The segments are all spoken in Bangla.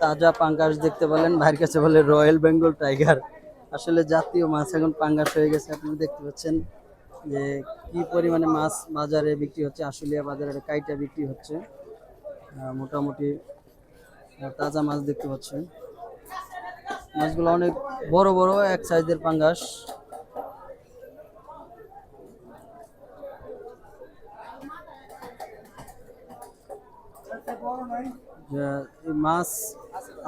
তাজা পাঙ্গাস দেখতে পেলেন। ভাইয়ের কাছে বলে রয়্যাল বেঙ্গল টাইগার। আসলে জাতীয় মাছ এখন পাঙ্গাস হয়ে গেছে। আপনারা দেখতে পাচ্ছেন যে কি পরিমাণে মাছ বাজারে বিক্রি হচ্ছে। আশুলিয়া বাজারে কাইটা বিক্রি হচ্ছে। মোটামুটি তাজা মাছ দেখতে পাচ্ছেন। মাছগুলো অনেক বড় বড়, এক সাইজের পাঙ্গাস। মাছ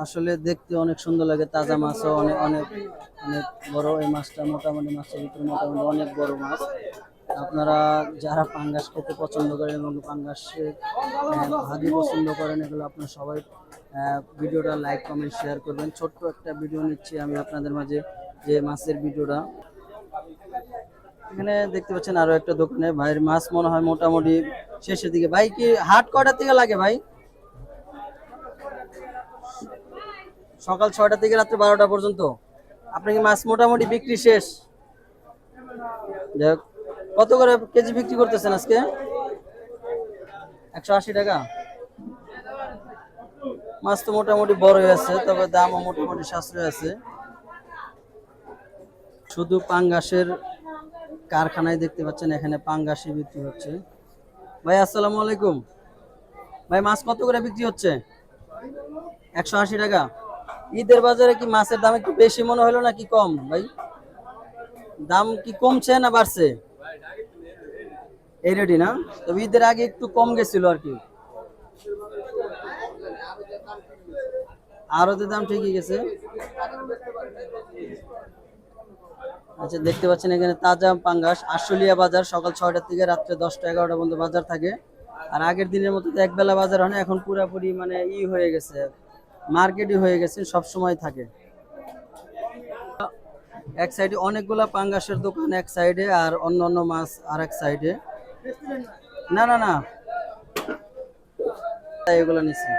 আসলে দেখতে অনেক সুন্দর লাগে তাজা মাছও অনেক অনেক অনেক বড়। এই মাছটা মোটামুটি মাছের ভিতরে মোটামুটি অনেক বড় মাছ। আপনারা যারা পাঙ্গাস খেতে পছন্দ করেন এবং পাঙ্গাসের আহ, ভাজি পছন্দ করেন এগুলো আপনারা সবাই ভিডিওটা লাইক কমেন্ট শেয়ার করবেন। ছোট্ট একটা ভিডিও নিচ্ছি আমি আপনাদের মাঝে যে মাছের ভিডিওটা। এখানে দেখতে পাচ্ছেন আরও একটা দোকানে। ভাইয়ের মাছ মনে হয় মোটামুটি শেষের দিকে। ভাই কি হাট কয়টার থেকে লাগে ভাই? সকাল ছয়টা থেকে রাত্রে বারোটা পর্যন্ত। আপনি কি মাছ মোটামুটি বিক্রি শেষ? যাক, কত করে কেজি বিক্রি করতেছেন আজকে? একশো আশি টাকা? মাছ তো মোটামুটি বড়ই আছে, তবে দামও মোটামুটি সাশ্রয় আছে। শুধু পাঙ্গাসের কারখানায় দেখতে পাচ্ছেন, এখানে পাঙ্গাসই বিক্রি হচ্ছে। ভাই, আসসালামু আলাইকুম। ভাই, মাছ কত করে বিক্রি হচ্ছে? একশো আশি টাকা। ঈদের বাজারে কি মাছের দাম একটু বেশি মনে হলো না কি কম, ভাই? দাম কি কমছে না বাড়ছে? এই রেডি না? তবে ঈদের আগে একটু কম গেছিল আর কি। আরও দাম ঠিকই গেছে। আচ্ছা দেখতে পাচ্ছেন এখানে তাজা পাঙ্গাস, আশুলিয়া বাজার, সকাল ছয়টার থেকে রাত্রে দশটা এগারোটা পর্যন্ত বাজার থাকে। আর আগের দিনের মতো তো একবেলা বাজার হয় না, এখন পুরাপুরি মানে ই হয়ে গেছে। মার্কেটই হয়ে গেছে সব সময় থাকে। এক সাইডে অনেকগুলা পাঙ্গাসের দোকান এক সাইডে আর অন্য অন্য মাছ আর এক সাইডে। না না না। এগুলো নিচ্ছি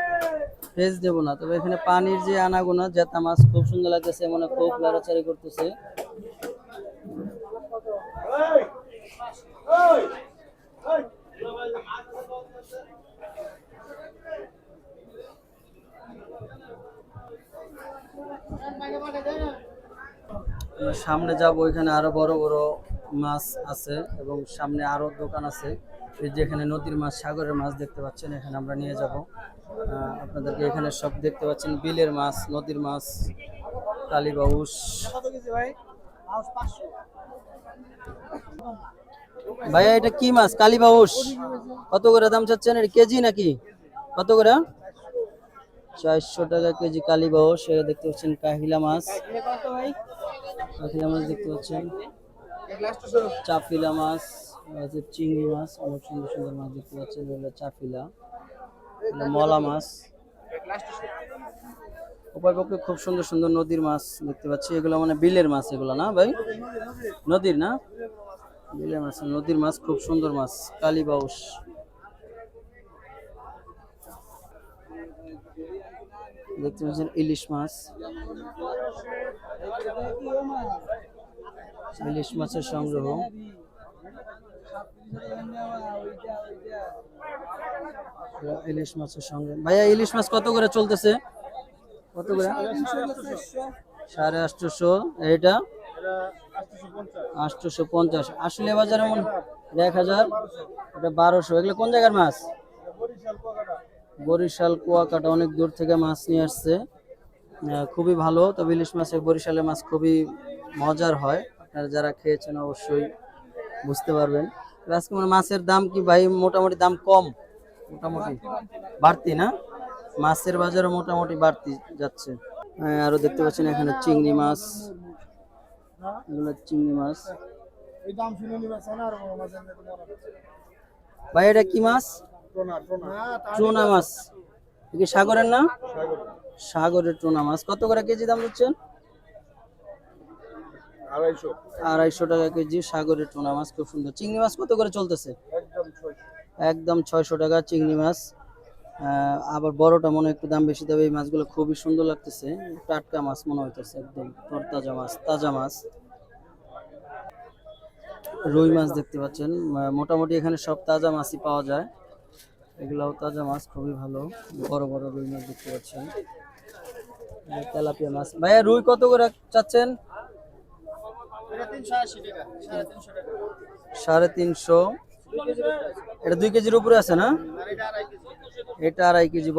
ফেস দেবো না, তবে এখানে পানির যে আনাগোনা জেতা মাছ খুব সুন্দর লাগতেছে মনে খুব লড়াচাড়ি করতেছে। আমরা সামনে যাব ওইখানে আরও বড় বড় মাছ আছে এবং সামনে আরও দোকান আছে। এই যে এখানে নদীর মাছ, সাগরের মাছ দেখতে পাচ্ছেন, এখানে আমরা নিয়ে যাব। আপনাদেরকে এখানে সব দেখতে পাচ্ছেন, বিলের মাছ, নদীর মাছ কালীবাউস ভাইয়া, এটা কি মাছ? কালীবাউস কত করে দাম চাচ্ছেন? এটা কেজি নাকি? কত করে? চারশো টাকা কেজি কালীবাউস এটা দেখতে পাচ্ছেন কাহিলা মাছ। কাকিলা মাছ দেখতে পাচ্ছেন। চাপিলা মাছ চিংড়ি মাছ, অনেক সুন্দর সুন্দর মাছ দেখতে পাচ্ছেন চাপিলা মলা মাছ। উপায় পক্ষে খুব সুন্দর সুন্দর নদীর মাছ দেখতে পাচ্ছি। এগুলো মানে বিলের মাছ এগুলো না ভাই? নদীর না? বিলের মাছ, নদীর মাছ, খুব সুন্দর মাছ কালীবাউস দেখতে পাচ্ছেন ইলিশ মাছ। ইলিশ মাছের সংগ্রহ। ইলিশ মাছের সংগ্রহ। ভাইয়া, ইলিশ মাছ কত করে চলতেছে? কত করে? সাড়ে আটশোশো। এটা আটশোশো পঞ্চাশ। আসলে বাজারে মন এক হাজার এটা বারোশো। এগুলো কোন জায়গার মাছ? বরিশাল কুয়াকাটা অনেক দূর থেকে মাছ নিয়ে আসছে। খুবই ভালো তবে ইলিশ মাছের বরিশালের মাছ খুবই মজার হয়। আপনারা যারা খেয়েছেন অবশ্যই বুঝতে পারবেন। আজকে মানে মাছের দাম কি ভাই? মোটামুটি দাম কম। মোটামুটি বাড়তি না? মাছের বাজারে মোটামুটি বাড়তি যাচ্ছে। হ্যাঁ, আরও দেখতে পাচ্ছেন এখানে চিংড়ি মাছ। এগুলো চিংড়ি মাছ। ভাই এটা কি মাছ? টুনা মাছ। এটা কি সাগরের না সাগরের টুনা মাছ। কত করে কেজি দাম দিচ্ছেন? আড়াইশো। টাকা কেজি সাগরের টুনা মাছ। খুব সুন্দর। চিংড়ি মাছ কত করে চলতেছে? একদম ছয়শো। টাকা চিংড়ি মাছ। আহ, আবার বড়টা মনে হয় একটু দাম বেশি তবে এই মাছগুলো খুবই সুন্দর লাগতেছে। টাটকা মাছ মনে হইতেছে একদম। তরতাজা মাছ তাজা মাছ। রুই মাছ দেখতে পাচ্ছেন। মোটামুটি এখানে সব তাজা মাছই পাওয়া যায়। এগুলাও তাজা মাছ, খুবই ভালো। বড় বড় রুই মাছ দেখতে পাচ্ছেন। তেলাপিয়া মাছ। ভাইয়া, রুই কত করে চাচ্ছেন? সাড়ে তিনশো। এটা দুই কেজির উপরে আছে না? এটা আড়াই কেজি।